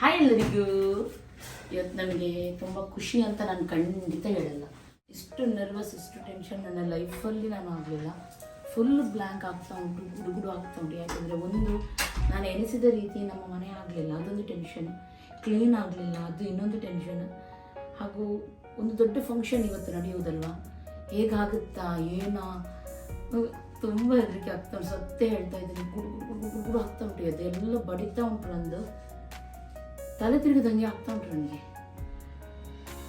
Hi ಎಲ್ಲರಿಗೂ ಇವತ್ತು ನಮಗೆ ತುಂಬ ಖುಷಿ ಅಂತ ನಾನು ಖಂಡಿತ ಹೇಳಲ್ಲ. ಇಷ್ಟು ನರ್ವಸ್ ಇಷ್ಟು ಟೆನ್ಷನ್ ನನ್ನ ಲೈಫಲ್ಲಿ ನಾನು ಆಗಲಿಲ್ಲ. ಫುಲ್ ಬ್ಲ್ಯಾಂಕ್ ಆಗ್ತಾ ಉಂಟು, ಗುಡುಗುಡು ಆಗ್ತಾ ಉಂಟು. ಯಾಕಂದರೆ ಒಂದು ನಾನು ಎನಿಸಿದ ರೀತಿ ನಮ್ಮ ಮನೆ ಆಗಲಿಲ್ಲ. ಅದೊಂದು ಟೆನ್ಷನ್ ಕ್ಲೀನ್ ಆಗಲಿಲ್ಲ. ಅದು ಇನ್ನೊಂದು ಟೆನ್ಷನ್ ಹಾಗೂ ಒಂದು ದೊಡ್ಡ ಫಂಕ್ಷನ್ ಇವತ್ತು ನಡೆಯುವುದಲ್ವಾ? ಹೇಗಾಗುತ್ತಾ? ಏನೋ? ತುಂಬ ಹೆದರಿಕೆ ಆಗ್ತಾ ಉಂಟು. ಸತ್ತೇ ಹೇಳ್ತಾ ಇದ್ದೀನಿ. ಗುಡುಗುಡು ಗುಡು ಗುಡು ಗುಡು ಆಗ್ತಾ ಉಂಟು. ಅದೆಲ್ಲ ಬಡಿತಾ ಉಂಟು ನಂದು. ತಲೆ ತಿರುಗಿದಂಗೆ ಆಗ್ತಾ ಉಂಟು ನನಗೆ.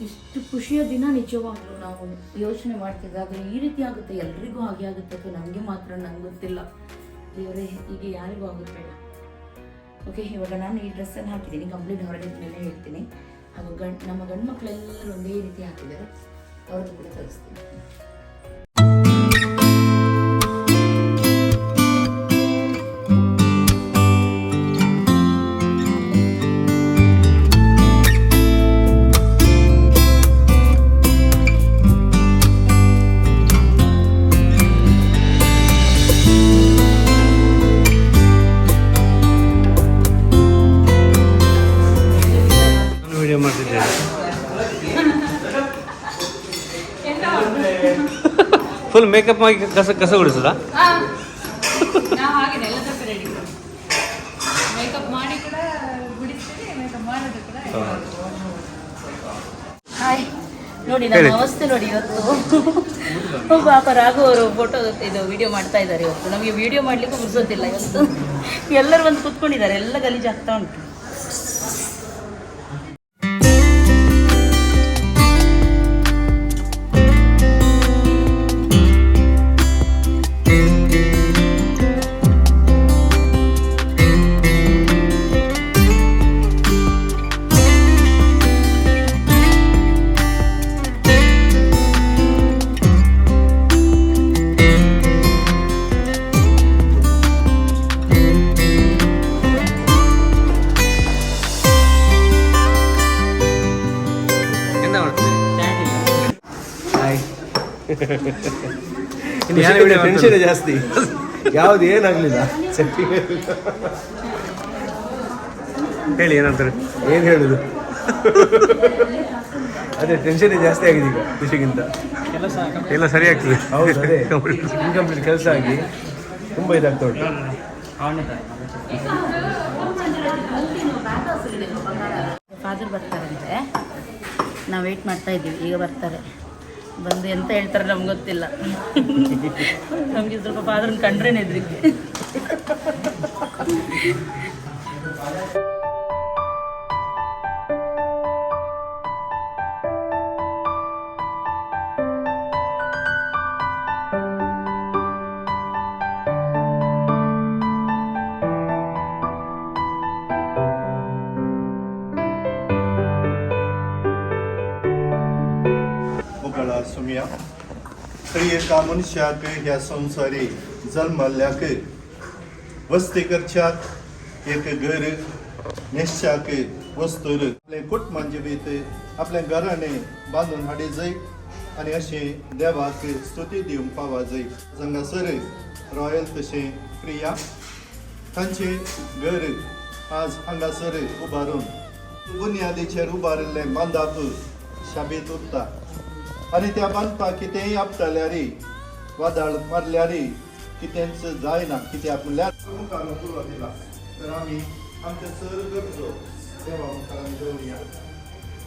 ಇಷ್ಟು ಖುಷಿಯ ದಿನ ನಿಜವಾಗ್ಲೂ ನಾವು ಯೋಚನೆ ಮಾಡ್ತಿದ್ದಾಗ ಈ ರೀತಿ ಆಗುತ್ತೆ, ಎಲ್ರಿಗೂ ಹಾಗೆ ಆಗುತ್ತೆ ಅಥವಾ ನಮಗೆ ಮಾತ್ರ ನಂಗೆ ಗೊತ್ತಿಲ್ಲ. ದೇವರೇ ಈಗ ಯಾರಿಗೂ ಆಗುತ್ತೆ ಓಕೆ ಇವಾಗ ನಾನು ಈ ಡ್ರೆಸ್ಸನ್ನು ಹಾಕಿದ್ದೀನಿ. ಕಂಪ್ಲೀಟ್ ಹೊರಗಿದ ಮೇಲೆ ಹೇಳ್ತೀನಿ. ಹಾಗೂ ಗಂಡ್, ನಮ್ಮ ಗಂಡು ಮಕ್ಕಳೆಲ್ಲರೂ ಒಂದೇ ರೀತಿ ಹಾಕಿದ್ದಾರೆ. ಅವ್ರದ್ದು ಕೂಡ ತರಿಸ್ತೀನಿ. ಫುಲ್ ಮೇಕಪ್ ಆಗಿ ಕಸ ಕಸ ಹಾಯ್ ನೋಡಿ ನಮ್ಮ. ಅವಸ್ಥೆ ನೋಡಿ ಇವತ್ತು. ಪಾಪ ರಾಘು ಅವರು ಫೋಟೋ ಇದು ವಿಡಿಯೋ ಮಾಡ್ತಾ ಇದ್ದಾರೆ ಇವತ್ತು. ನಮಗೆ ವಿಡಿಯೋ ಮಾಡ್ಲಿಕ್ಕೆ ಮುಗಿಸೋದಿಲ್ಲ ಇವತ್ತು. ಎಲ್ಲರೂ ಬಂದು ಕುತ್ಕೊಂಡಿದ್ದಾರೆ ಎಲ್ಲ ಗಲೀಜಾಗ್ತಾ ಉಂಟು. ಟೆನ್ಷನ್ ಜಾಸ್ತಿ. ಯಾವ್ದು ಏನಾಗ್ಲಿಲ್ಲ. ಹೇಳಿ ಏನಂತಾರೆ ಏನು ಹೇಳುದು? ಅದೇ ಟೆನ್ಷನ್ ಜಾಸ್ತಿ ಆಗಿದೆ ಈಗ ಖುಷಿಗಿಂತ. ಎಲ್ಲ ಸರಿ ಆಗ್ತದೆ. ಹೌದು ಅದೇ. ಇನ್ಕಂಪ್ಲೀಟ್ ಕೆಲಸ ಆಗಿ ತುಂಬಾ ಇದಾಗ್ತಾ ಉಂಟು. ಫಾದರ್ ಬರ್ತಾರಂತೆ. ನಾವು ವೆಯ್ಟ್ ಮಾಡ್ತಾ ಇದ್ದೀವಿ. ಈಗ ಬರ್ತಾರೆ. ಬಂದು ಎಂತ ಹೇಳ್ತಾರೆ ನಮ್ಗೆ ಗೊತ್ತಿಲ್ಲ. ನಮಗೆ ಸ್ವಲ್ಪ ಫಾದರ್ನ ಕಂಡ್ರೇನೆ ಹೆದ್ರಿಕೆ त्रयेका मनशाक ह्या संसारे जन्मल्याक वस्तेकरच्याक एक घर नेशाक वस्तूर. आपले कुट म्हणजे वेत आपल्या घराणे बांधून हाडे जै आणि असे देवाक स्तुती दिवून पावा जै हांगासर रॉयल तशे प्रिया तांचे घर आज हांगासर उबारून बुन्यादीचेर उबारिल्ले बांदापूर शाबेत उत्ता आनी त्या बांदपाक कितेंय आपटल्यारी वादळ मारल्यारी कितेंच जायना कित्याक म्हणल्यार मुखार दिला तर आमी आमचे सर गरजो देवा मुखार आमी दवरुया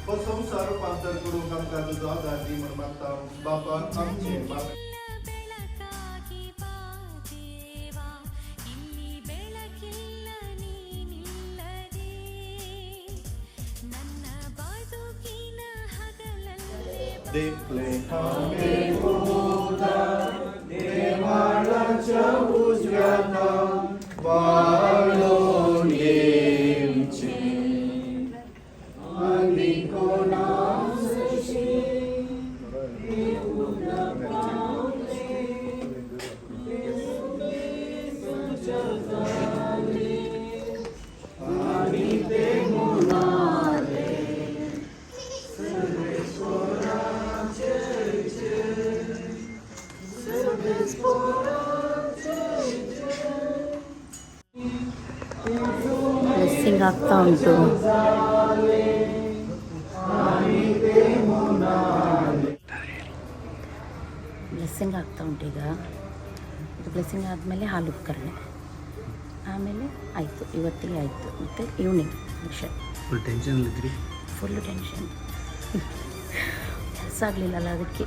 हो संसार रूपांतर करूंक आमकां तुजो आदार दी म्हण मागता बापा आमचे Devalancha uzvyatam, ಆಗ್ತಾ ಉಂಟು ಬ್ಲೆಸ್ಸಿಂಗ್ ಆಗ್ತಾ ಉಂಟು ಈಗ. ಇದು ಬ್ಲೆಸ್ಸಿಂಗ್ ಆದಮೇಲೆ ಹಾಲು ಉಪಕರಣೆ ಆಮೇಲೆ ಆಯಿತು. ಇವತ್ತಿಗೆ ಆಯಿತು. ಮತ್ತು evening mission full tension full full tension ಕೆಲಸ ಆಗಲಿಲ್ಲಲ್ಲ ಅದಕ್ಕೆ.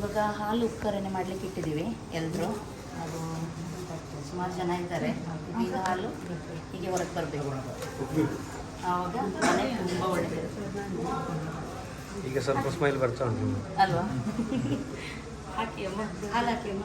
ಇವಾಗ ಹಾಲು ಉಪಕರಣೆ ಮಾಡಲಿಕ್ಕೆ ಇಟ್ಟಿದ್ದೀವಿ ಎಲ್ಲರೂ ಅದು ಸುಮಾರು ಜನ ಇದ್ದಾರೆ. ಈಗ ಹಾಲು ಹೀಗೆ ಹೊರಗೆ ಬರಬೇಕು. ಆವಾಗ ಮನೆ ತುಂಬ ಒಳ್ಳೆಯದು ಈಗ ಸ್ವಲ್ಪ ಸ್ಮೈಲ್ ಬರ್ತಾ ಉಂಟು. ಅಲ್ವಾ? ಹಾಕಿ ಅಮ್ಮ. ಹಾಲು ಹಾಕಿ ಅಮ್ಮ.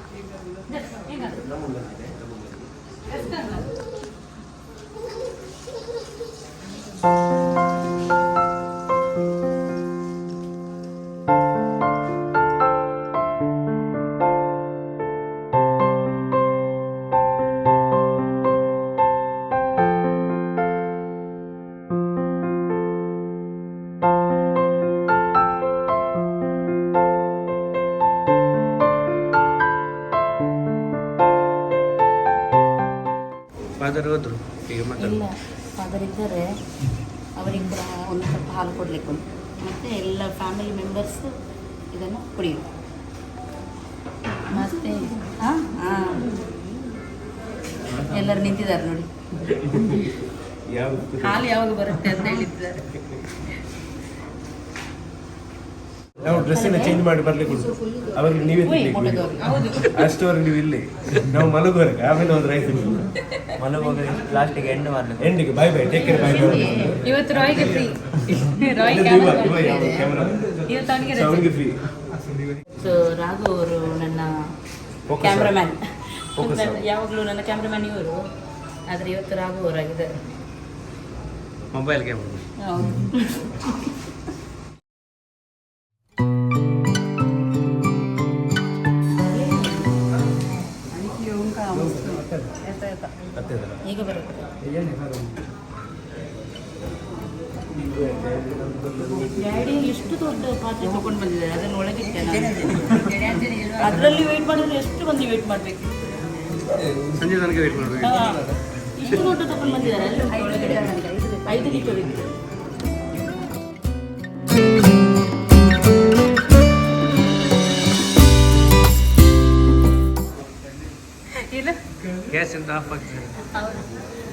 ಫಾದರ್ ಹೋದ್ರು? ಈಗ ಮಾತಾಡ. ಇಲ್ಲ ಫಾದರ್ ಇದ್ದಾರೆ. ಅವರಿಗೆ ಕೂಡ ಒಂದು ಸ್ವಲ್ಪ ಹಾಲು ಕೊಡಲಿಕ್ಕೆ ಉಂಟು. ಮತ್ತು ಎಲ್ಲ ಫ್ಯಾಮಿಲಿ ಮೆಂಬರ್ಸ್ ಇದನ್ನು ಕುಡಿಯೋದು. ಮತ್ತೆ ಹಾಂ ಹಾಂ. ಎಲ್ಲರೂ ನಿಂತಿದ್ದಾರೆ ನೋಡಿ. ಹಾಲು ಯಾವಾಗ ಬರುತ್ತೆ ಅಂತ ಹೇಳಿದ್ದಾರೆ. ನಾವು ಡ್ರೆಸ್ಸನ್ನು ಎಲ್ಲ ಚೇಂಜ್ ಮಾಡಿ ಬರ್ಲಿಕ್ಕೆ ಉಂಟು. ಅವಾಗ ನೀವೇ ತಿನ್ಬೇಕು ಅಷ್ಟವರೆಗೆ. ನೀವು ಇಲ್ಲಿ. ನಾವು ಮಲಗುವರೆಗೆ ಆಮೇಲೆ ಒಂದು ರೈಸ್ ಮಲಗುವಾಗ ಲಾಸ್ಟಿಗೆ ಎಂಡ್ ಮಾಡ್ಲಿಕ್ಕೆ ಎಂಡಿಗೆ bye bye take care bye ಇವತ್ತು ರಾಯ್ಗೆ ಫ್ರೀ ಅವನಿಗೆ ಫ್ರೀ ಸೊ ರಾಘು ಅವರು ನನ್ನ ಕ್ಯಾಮ್ರಾಮ್ಯಾನ್ ಯಾವಾಗಲೂ ನನ್ನ ಕ್ಯಾಮ್ರಾಮ್ಯಾನ್ ಇವರು. ಆದರೆ ಇವತ್ತು ರಾಘು ಅವರಾಗಿದ್ದಾರೆ. ಮೊಬೈಲ್ ಕ್ಯಾಮ್ರಾ ಸಂಜೆ ತನಕ ವೇಟ್ ಮಾಡಬೇಕು ಇಷ್ಟು ದೊಡ್ಡ ತಗೊಂಡು ಬಂದಿದ್ದಾರೆ ಅಲ್ಲಿ ಉಂಟು ಒಳಗಡೆ ಐದು ಲೀಟರ್ ಇತ್ತು. ಇಲ್ಲ. ಗ್ಯಾಸ್ ಇಂದ ಆಫ್ ಆಗ್ತದೆ.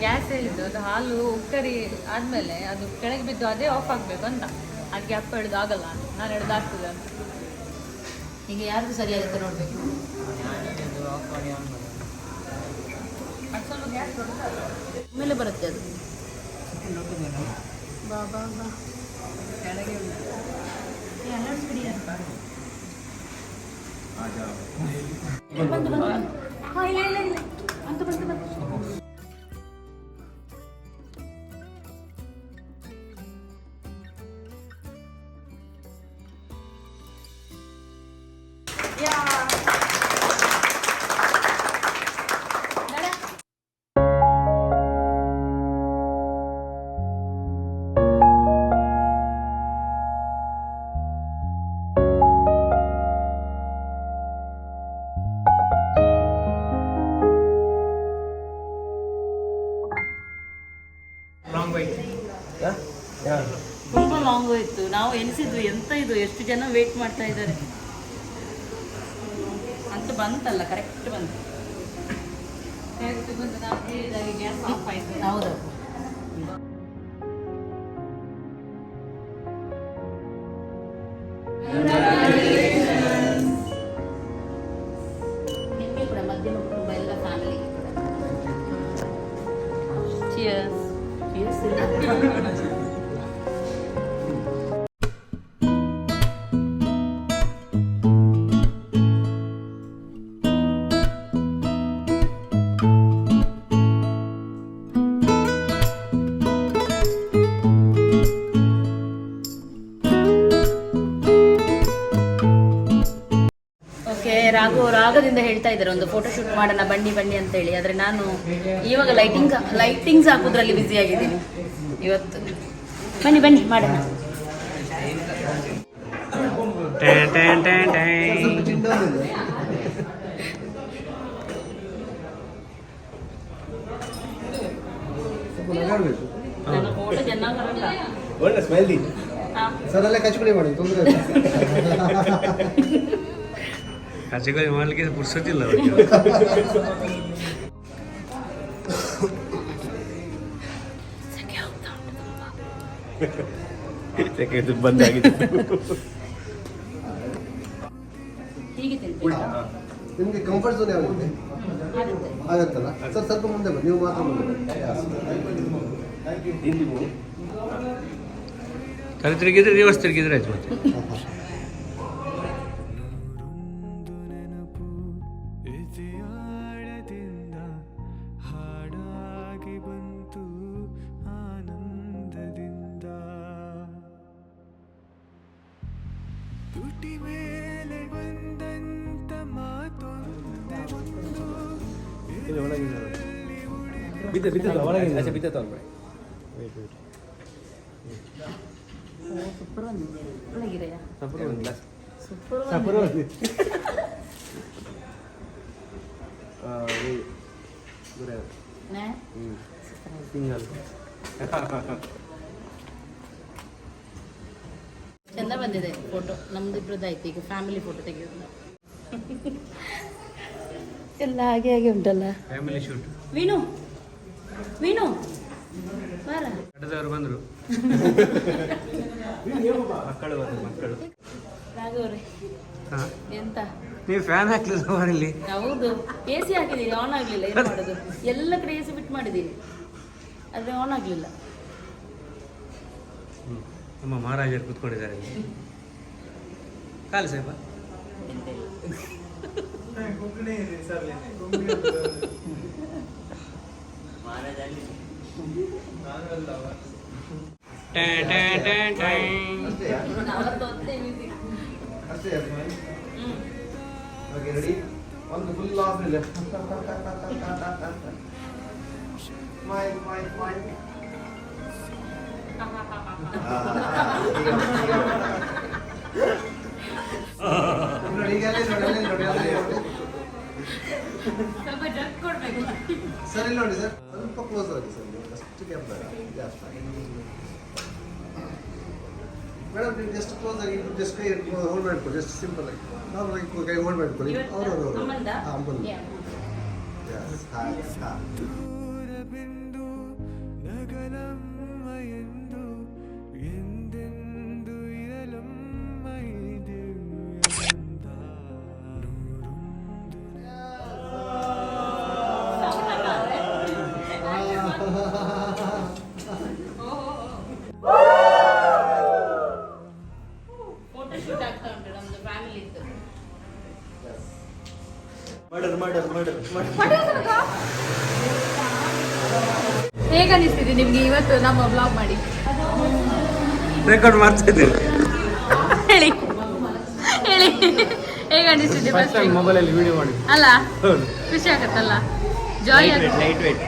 ಗ್ಯಾಸ್ ಹೇಳಿದ್ದು ಅದು ಹಾಲು ಉಕ್ಕರಿ ಆದ್ಮೇಲೆ ಅದು ಕೆಳಗೆ ಬಿದ್ದು ಅದೇ ಆಫ್ ಆಗ್ಬೇಕು ಅಂತ. ಅದಕ್ಕೆ ಅಪ್ಪ ಹಿಡಿದು ಆಗಲ್ಲ ನಾನು ಹಿಡಿದು ಆಗ್ತದೆ ಅಂತ. ಈಗ ಯಾರಿಗೂ ಸರಿಯಾಗುತ್ತೆ ನೋಡ್ಬೇಕು. ಆಮೇಲೆ ಬರುತ್ತೆ ಅದು ಬಾ ಬಾ ಬಾ ಕೆಳಗೆ ಉಂಟು ಏ, ಅಲ್ಲಾಡ್ಸ್ಬಿಡಿ ಯಾರು? ಬಂತು ಬಂತು ಹಾ ಇಲ್ಲ ಇಲ್ಲ ಇಲ್ಲ ಬಂತು ಬಂತು ಬಂತು ವೇಟ್ ಮಾಡ್ತಾ ಇದ್ದಾರೆ. ಅಂತ ಬಂತಲ್ಲ ಕರೆಕ್ಟ್ ಬಂತು. ಹೌದು. ಹೌದು ಆಗದಿಂದ ಹೇಳ್ತಾ ಇದ್ದಾರೆ ಒಂದು ಫೋಟೋ ಶೂಟ್ ಮಾಡೋಣ ಬನ್ನಿ ಬನ್ನಿ ಅಂತ ಹೇಳಿ. ಆದರೆ ನಾನು ಇವಾಗ ಲೈಟಿಂಗ್ ಲೈಟಿಂಗ್ಸ್ ಹಾಕೋದ್ರಲ್ಲಿ ಬ್ಯುಸಿ ಆಗಿದ್ದೀನಿ. ಇವತ್ತು. ಬನ್ನಿ ಬನ್ನಿ ಮಾಡೋಣ. ಒಳ್ಳೆ ಸ್ಮೆಲ್. ಸರ್ ಅಲ್ಲೇ ಕಚ್ಕೊಳಿ ಮಾಡಿ ತೊಂದರೆ ಕಚಗೋಲಿ ಮಾಡ್ಲಿಕ್ಕೆ ಪುರ್ಸೊತ್ತಿಲ್ಲ ಅವರಿಗೆ. ಸೆಕೆ ತಿನ್ಬೇಕು. ನಿಮಗೆ ಕಂಫರ್ಟ್ ಝೋನ್ ಯಾವಾಗುತ್ತೆ ಆಗುತ್ತೆ. ಆಗತ್ತಲ್ಲ? ಸರ್ ಸ್ವಲ್ಪ ಮುಂದೆ ಬನ್ನಿ ನೀವು ಮಾತ್ರ ಮುಂದೆ ತಲೆ ತಿರುಗಿದ್ರೆ ರಿವರ್ಸ್ ತಿರುಗಿದ್ರೆ ಆಯ್ತು ಮತ್ತೆ. ಬಿದ್ದ ಬಿದ್ದ ಒಳಗೆ ಬಿದ್ದ ಸೂಪರ್ ಬಂದಿದೆ ಒಳಗಿದೆಯಾ ಸೂಪರ್ ಸಿಂಗಲ್ ಚಂದ ಬಂದಿದೆ ಫೋಟೋ ನಮ್ದು ಇಬ್ಬರದ್ದಾಯ್ತು ಈಗ ಫ್ಯಾಮಿಲಿ ಫೋಟೋ ತೆಗೆಯೋದು ಎಲ್ಲ ಹಾಗೆ ಹಾಗೆ ಉಂಟಲ್ಲ ಫ್ಯಾಮಿಲಿ ಶೂಟ್ ವೀಣು ವೀಣು ಬಾರ. ಕಟ್ಟದವರು ಬಂದರು. ಮಕ್ಕಳು ಬಂದರು ಮಕ್ಕಳು. ರಾಘವ್ರೆ ಹಾಂ? ಎಂತ? ನೀವು ಫ್ಯಾನ್ ಹಾಕ್ಲಿಲ್ಲ ಮರಲ್ಲಿ ಹೌದು ಎ ಸಿ ಹಾಕಿದ್ದೀರಿ ಆನ್ ಆಗಲಿಲ್ಲ ಏನು ಮಾಡೋದು? ಎಲ್ಲ ಕಡೆ ಎ ಸಿ ಬಿಟ್ಟು ಮಾಡಿದ್ದೀರಿ ಆದರೆ ಆನ್ ಆಗಲಿಲ್ಲ. ನಮ್ಮ ಮಹಾರಾಜರು ಕೂತ್ಕೊಂಡಿದ್ದಾರೆ ಇಲ್ಲಿ. ಕಾಲು ಸಾಹೇಬ. ಟ್ಯಾನ್ ಒಂದು ಫುಲ್ ಆಫ್ ಇಲ್ಲ ಸ್ಮೈಲ್ ಸ್ಮೈಲ್ ಸ್ಮೈಲ್ ನೋಡಿ ಈಗ ಅಲ್ಲೇ ನೋಡಿ ಅಲ್ಲೇ ನೋಡಿ ಅಲ್ಲೇ ನೋಡಿ ಸ್ವಲ್ಪ ಜಗ್ ಕೊಡ್ಬೇಕು. ಸರಿ ನೋಡಿ ಸರ್ ಸ್ವಲ್ಪ ಕ್ಲೋಸ್ ಆಗಿ ಸರ್ ಅಷ್ಟು ಕ್ಯಾಮ್ರಾ ಜಾಸ್ತಿ ಮೇಡಮ್ ನೀವು ಜಸ್ಟ್ ಕ್ಲೋಸ್ ಆಗಿ ಜಸ್ಟ್ ಕೈ ಹೋಲ್ಡ್ ಮಾಡ್ಕೊಳ್ಳಿ ಜಸ್ಟ್ ಸಿಂಪಲ್ ಆಗಿ. ನಾರ್ಮಲ್ ಆಗಿ ಕೈ ಹೋಲ್ಡ್ ಮಾಡ್ಕೊಳ್ಳಿ. ಅವ್ರು ಅವರು ಅಮ್ಮಂದ ಅಮ್ಮಂದು Yeah. Yes, ಹಾಗೆ ಹಾಂ ಮರ್ಡರ್ ಮರ್ಡರ್ ಮರ್ಡರ್ ಹೇಗೆ ಅನಿಸ್ತಿದೆ ನಿಮ್ಗೆ ಇವತ್ತು ನಮ್ಮ ಬ್ಲಾಗ್ ಮಾಡಿ? ರೆಕಾರ್ಡ್ ಮಾಡ್ತಾ ಹೇಳಿ. ಮೊಬೈಲಲ್ಲಿ ವಿಡಿಯೋ ಮಾಡಿ ಅಲ್ಲ ಹೌದು. ಖುಷಿ ಆಗತ್ತಲ್ಲ? ಜಾಯ್ ಲೈಟ್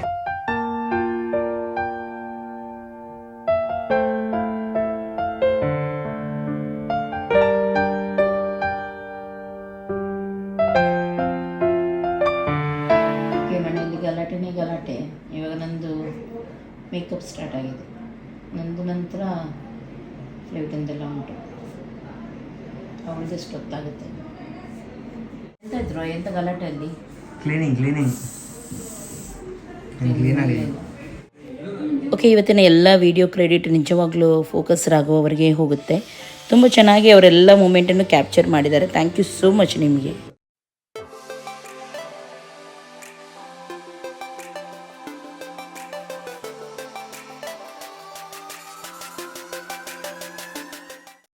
ಅವಳಿದಷ್ಟು ಗೊತ್ತಾಗುತ್ತೆ. ಎಂತ ಇದ್ರು ಎಂತ ಗಲಾಟೆ ಅಲ್ಲಿ ಕ್ಲೀನಿಂಗ್ ಕ್ಲೀನಿಂಗ್ ಕ್ಲೀನಾಗಿ ಓಕೆ ಇವತ್ತಿನ ಎಲ್ಲ ವಿಡಿಯೋ ಕ್ರೆಡಿಟ್ ನಿಜವಾಗ್ಲೂ ಫೋಕಸ್ ರಾಘವ್ ಅವರಿಗೆ ಹೋಗುತ್ತೆ. ತುಂಬ ಚೆನ್ನಾಗಿ ಅವರೆಲ್ಲ ಮೂಮೆಂಟನ್ನು ಕ್ಯಾಪ್ಚರ್ ಮಾಡಿದ್ದಾರೆ. ಥ್ಯಾಂಕ್ ಯು ಸೋ ಮಚ್ ನಿಮಗೆ.